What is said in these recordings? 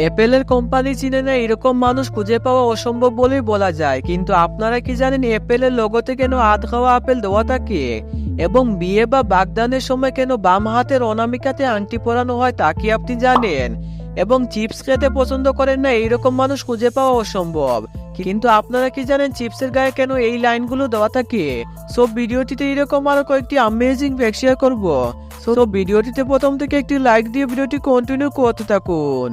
অ্যাপেলের কোম্পানি চিনে না এরকম মানুষ খুঁজে পাওয়া অসম্ভব বলেই বলা যায়। কিন্তু আপনারা কি জানেন অ্যাপেলের লোগোতে কেন আধ খাওয়া আপেল দেওয়া থাকে এবং বিয়ে বা বাগদানের সময় কেন বাম হাতের অনামিকাতে আংটি পরানো হয় তা কি আপনি জানেন? এবং চিপস খেতে পছন্দ করেন না, এইরকম মানুষ খুঁজে পাওয়া অসম্ভব। কিন্তু আপনারা কি জানেন চিপসের গায়ে কেন এই লাইনগুলো দেওয়া থাকে সো ভিডিওটিতে এরকম আরও কয়েকটি আমেজিং ফ্যাক্ট শেয়ার করব। সো ভিডিওটিতে প্রথম থেকে একটি লাইক দিয়ে ভিডিওটি কন্টিনিউ করতে থাকুন।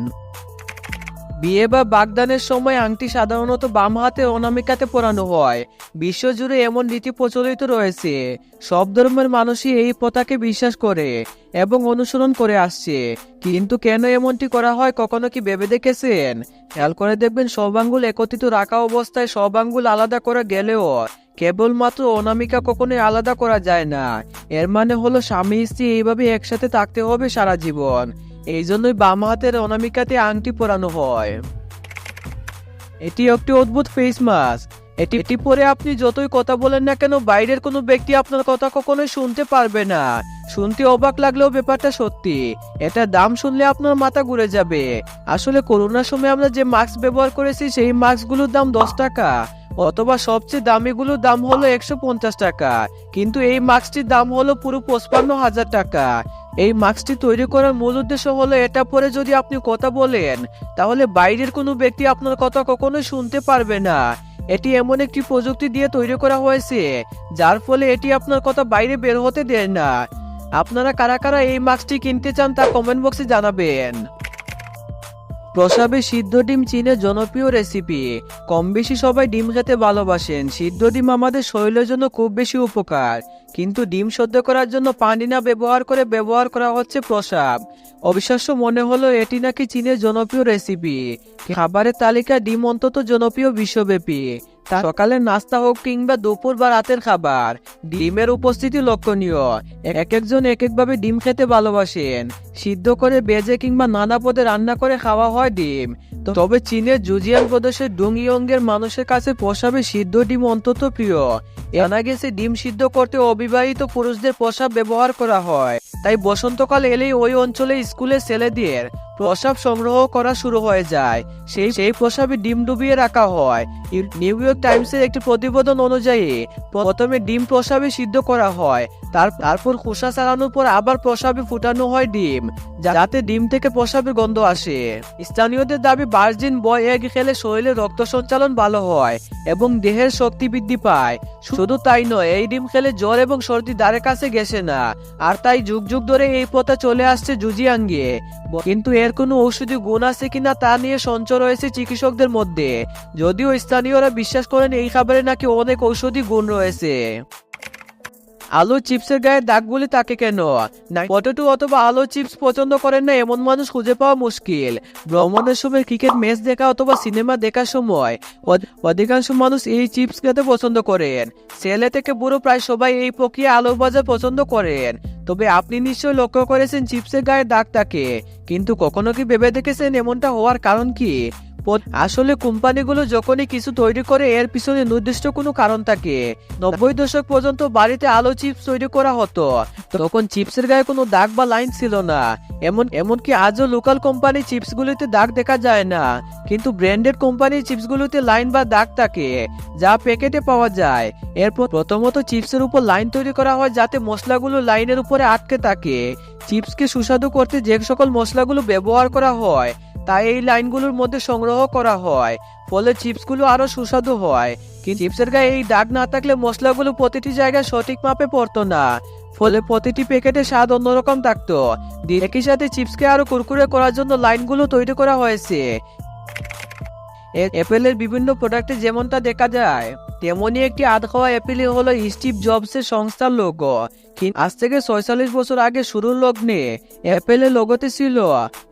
বিয়ে বা বাগদানের সময় আংটি সাধারণত বাম হাতে অনামিকাতে পরানো হয়। বিশ্বজুড়ে এমন রীতি প্রচলিত রয়েছে। সব ধর্মের মানুষই এই প্রথাকে বিশ্বাস করে এবং অনুসরণ করে আসছে। কিন্তু কেন এমনটি করা হয় কখনো কি ভেবে দেখেছেন? খেয়াল করে দেখবেন সব আঙ্গুল একত্রিত রাখা অবস্থায় সব আঙ্গুল আলাদা করে গেলেও কেবলমাত্র অনামিকা কখনোই আলাদা করা যায় না। এর মানে হলো স্বামী স্ত্রী এইভাবে একসাথে থাকতে হবে সারা জীবন। এই জন্যই বাম হাতের অনামিকাতে আংটি পরানো হয়। এটি একটি অদ্ভুত ফেস মাস্ক এটি এটি পরে আপনি যতই কথা বলেন না কেন, বাইরের কোনো ব্যক্তি আপনার কথা কখনোই শুনতে পারবে না। শুনতে অবাক লাগলেও ব্যাপারটা সত্যি। এটা দাম শুনলে আপনার মাথা ঘুরে যাবে। আসলে করোনার সময় আমরা যে মাস্ক ব্যবহার করেছি, সেই মাস্কগুলোর দাম দশ টাকা। অথবা সবচেয়ে দামিগুলোর দাম হলো একশো পঞ্চাশ টাকা। কিন্তু এই মাস্কটির দাম হলো পুরো পঁচপান্ন হাজার টাকা। এই মাস্কটি তৈরি করার মূল উদ্দেশ্য হলো এটা পরে যদি আপনি কথা বলেন, তাহলে বাইরের কোনো ব্যক্তি আপনার কথা কখনোই শুনতে পারবে না। এটি এমন একটি প্রযুক্তি দিয়ে তৈরি করা হয়েছে, যার ফলে এটি আপনার কথা বাইরে বের হতে দেয় না। আপনারা কারা কারা এই মাস্কটি কিনতে চান তা কমেন্ট বক্সে জানাবেন। প্রসাবে সিদ্ধ ডিম চীনের জনপ্রিয় রেসিপি কম বেশি সবাই ডিম খেতে ভালোবাসেন। সিদ্ধ ডিম আমাদের শরীরের জন্য খুব বেশি উপকার। কিন্তু ডিম সদ্য করার জন্য পানি না ব্যবহার করে ব্যবহার করা হচ্ছে প্রসাব। অবিশ্বাস্য মনে হলো এটি নাকি চীনের জনপ্রিয় রেসিপি খাবারের তালিকা ডিম অন্তত জনপ্রিয় বিশ্বব্যাপী। সকালের নাস্তা হোক কিংবা দুপুর বা রাতের খাবার, ডিমের উপস্থিতি লক্ষণীয়। এক একজন এক একভাবে ডিম খেতে ভালোবাসেন। সিদ্ধ করে বেজে কিংবা নানা পদে রান্না করে খাওয়া হয় ডিম। তবে চীনের জুজিয়ান প্রদেশের ডুংইয়ংয়ের মানুষের কাছে পোষাবে সিদ্ধ ডিম অন্তত প্রিয়। জানা গেছে ডিম সিদ্ধ করতে অবিবাহিত পুরুষদের পোশাক ব্যবহার করা হয়। তাই বসন্তকাল এলেই ওই অঞ্চলে স্কুলের ছেলেদের প্রসাব সংগ্রহ করা শুরু হয়ে যায়। সেই সেই প্রসাবে ডিম ডুবিয়ে রাখা হয়। নিউ ইয়র্ক টাইমসের একটি প্রতিবেদন অনুযায়ী, প্রথমে ডিম প্রসাবে সিদ্ধ করা হয়। তার তারপর খোসা ছাড়ানোর পর আবার প্রসাবে ফুটানো হয় ডিম যাতে ডিম থেকে প্রসাবের গন্ধ আসে। স্থানীয়দের দাবি বার্জিন বয় এগ খেলে শরীরে রক্ত সঞ্চালন ভালো হয় এবং দেহের শক্তি বৃদ্ধি পায়। শুধু তাই নয়, এই ডিম খেলে জ্বর এবং সর্দি দ্বারের কাছে গেছে না। আর তাই যুগ যুগ ধরে এই প্রথা চলে আসছে জুজিয়াঙ্গে। কিন্তু এর কোনো ঔষধি গুণ আছে কিনা তা নিয়ে সঞ্চয় রয়েছে চিকিৎসকদের মধ্যে। যদিও স্থানীয়রা বিশ্বাস করেন এই খাবারে নাকি অনেক ঔষধি গুণ রয়েছে। আলু চিপসের গায়ে দাগগুলি তাকে কেন? পটেটো অথবা আলু চিপস পছন্দ করেন না এমন মানুষ খুঁজে পাওয়া মুশকিল। ভ্রমণের সময় ক্রিকেট ম্যাচ দেখা অথবা সিনেমা দেখার সময় অধিকাংশ মানুষ এই চিপস খেতে পছন্দ করেন। ছেলে থেকে বুড়ো প্রায় সবাই এই প্রক্রিয়া আলু ভাজা পছন্দ করেন। তবে আপনি নিশ্চয়ই লক্ষ্য করেছেন চিপসের গায়ে দাগ থাকে। কিন্তু কখনো কি ভেবে দেখেছেন এমনটা হওয়ার কারণ কি? প- আসলে কোম্পানিগুলো যখনই কিছু তৈরি করে, এর পিছনে নির্দিষ্ট কোনো কারণ থাকে। নব্বই দশক পর্যন্ত বাড়িতে আলো চিপস তৈরি করা হতো। তখন চিপসের গায়ে কোনো দাগ বা লাইন ছিল না। এমন এমনকি আজও লোকাল কোম্পানি চিপসগুলিতে দাগ দেখা যায় না। কিন্তু ব্র্যান্ডেড কোম্পানির চিপসগুলোতে লাইন বা দাগ থাকে, যা প্যাকেটে পাওয়া যায়। এরপর প্রথমত চিপসের উপর লাইন তৈরি করা হয় যাতে মশলাগুলো লাইনের উপরে আটকে থাকে। চিপসকে সুস্বাদু করতে যে সকল মশলাগুলো ব্যবহার করা হয় তাই এই লাইনগুলোর মধ্যে সংগ্রহ করা হয়। ফলে চিপসগুলো আরও সুস্বাদু হয়। কিন্তু চিপসের গায়ে এই দাগ না থাকলে মশলাগুলো প্রতিটি জায়গায় সঠিক মাপে পড়তো না। ফলে প্রতিটি প্যাকেটে স্বাদ অন্যরকম থাকতো। একই সাথে চিপসকে আরও কুরকুরে করার জন্য লাইনগুলো তৈরি করা হয়েছে। অ্যাপেলের বিভিন্ন প্রোডাক্টে যেমনটা দেখা যায়। তেমনই একটি আধ খাওয়া অ্যাপেলই হলো স্টিভ জবসের সংস্থার লোগো আজ থেকে ছয়চল্লিশ বছর আগে শুরুর লগ্নে অ্যাপেলের লোগোতে ছিল,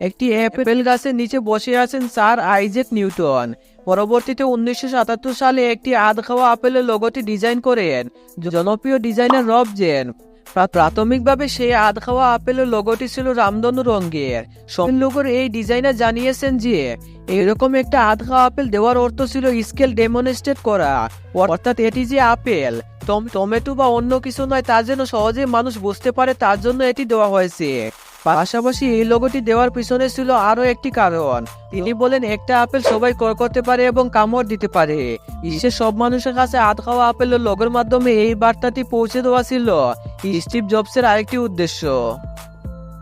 একটি অ্যাপেল গাছের নিচে বসে আছেন স্যার আইজেক নিউটন। পরবর্তীতে উনিশশো সাতাত্তর সালে একটি আধ খাওয়া আপেলের লোগোটি ডিজাইন করেন। জনপ্রিয় ডিজাইনার রব জেন। প্রাথমিকভাবে সেই আধ খাওয়া আপেলের লোগোটি ছিল রামধনু রঙ্গের। সঙ্গে লোগোর এই ডিজাইনার জানিয়েছেন যে, এরকম একটা আধ খাওয়া আপেল দেওয়ার অর্থ ছিল স্কেল ডেমনস্ট্রেট করা। অর্থাৎ এটি যে আপেল টমেটো বা অন্য কিছু নয় তা যেন সহজে মানুষ বুঝতে পারে তার জন্য এটি দেওয়া হয়েছে। পাশাপাশি এই লোগোটি দেওয়ার পিছনে ছিল আরও একটি কারণ। তিনি বলেন, একটা আপেল সবাই ক্রয় করতে পারে এবং কামড় দিতে পারে। বিশ্বের সব মানুষের কাছে আধ খাওয়া আপেলের লোগোর মাধ্যমে এই বার্তাটি পৌঁছে দেওয়া ছিল। স্টিভ জবসের আরেকটি উদ্দেশ্য।